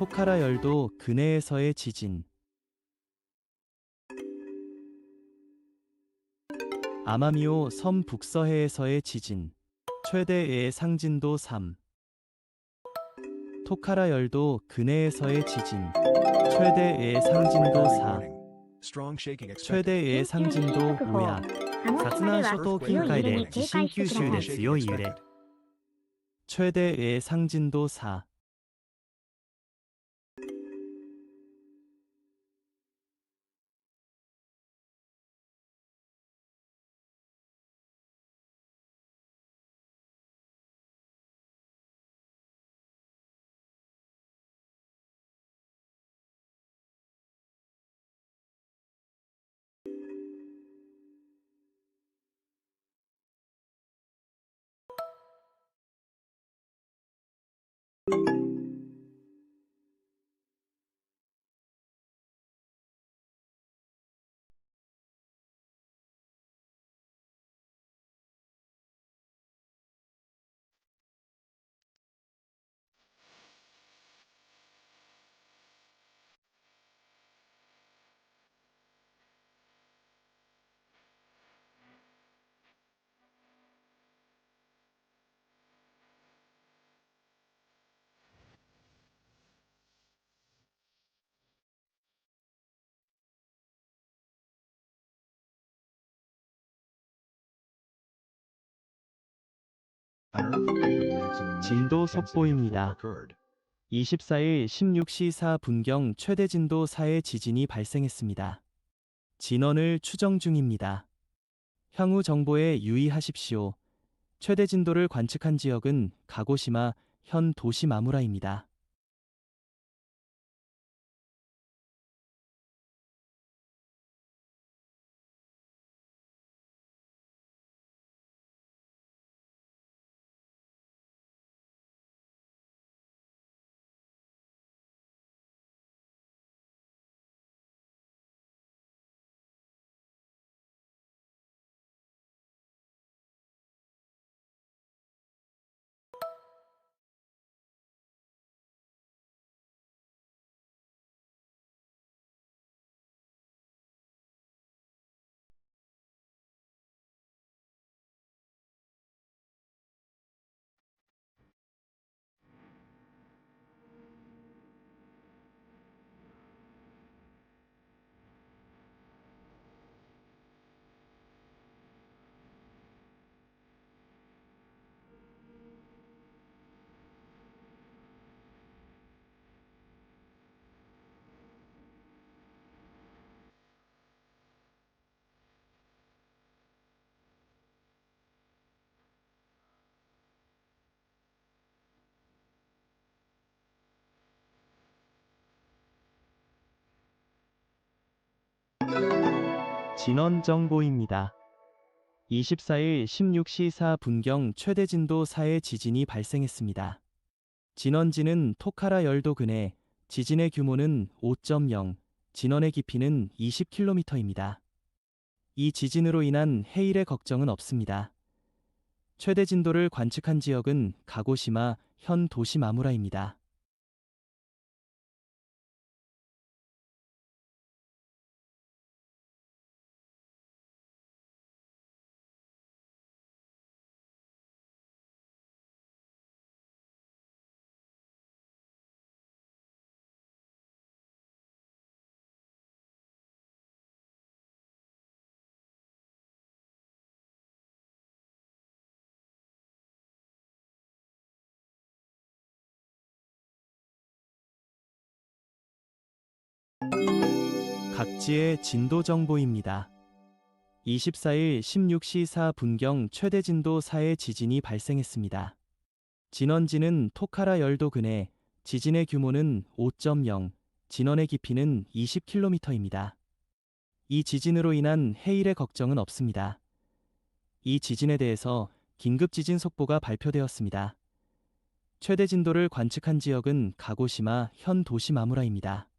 토카라 열도 근해에서의 지진 아마미오 섬 북서해에서의 지진 최대의 상진도 3 토카라 열도 근해에서의 지진 최대의 상진도 4 최대의 상진도 5야 薩南諸島近海で地震九州で強い揺れ 최대의 상진도 4 진도 속보입니다. 24일 16시 4분경 최대 진도 4의 지진이 발생했습니다. 진원을 추정 중입니다. 향후 정보에 유의하십시오. 최대 진도를 관측한 지역은 가고시마 현 도시 마무라입니다. 진원 정보입니다. 24일 16시 4분경 최대 진도 4의 지진이 발생했습니다. 진원지는 토카라 열도 근해, 지진의 규모는 5.0, 진원의 깊이는 20km입니다. 이 지진으로 인한 해일의 걱정은 없습니다. 최대 진도를 관측한 지역은 가고시마 현 도시 마무라입니다. 각지의 진도 정보입니다. 24일 16시 4분경 최대 진도 4의 지진이 발생했습니다. 진원지는 토카라 열도 근해, 지진의 규모는 5.0, 진원의 깊이는 20km입니다. 이 지진으로 인한 해일의 걱정은 없습니다. 이 지진에 대해서 긴급 지진 속보가 발표되었습니다. 최대 진도를 관측한 지역은 가고시마 현 도시 마무라입니다.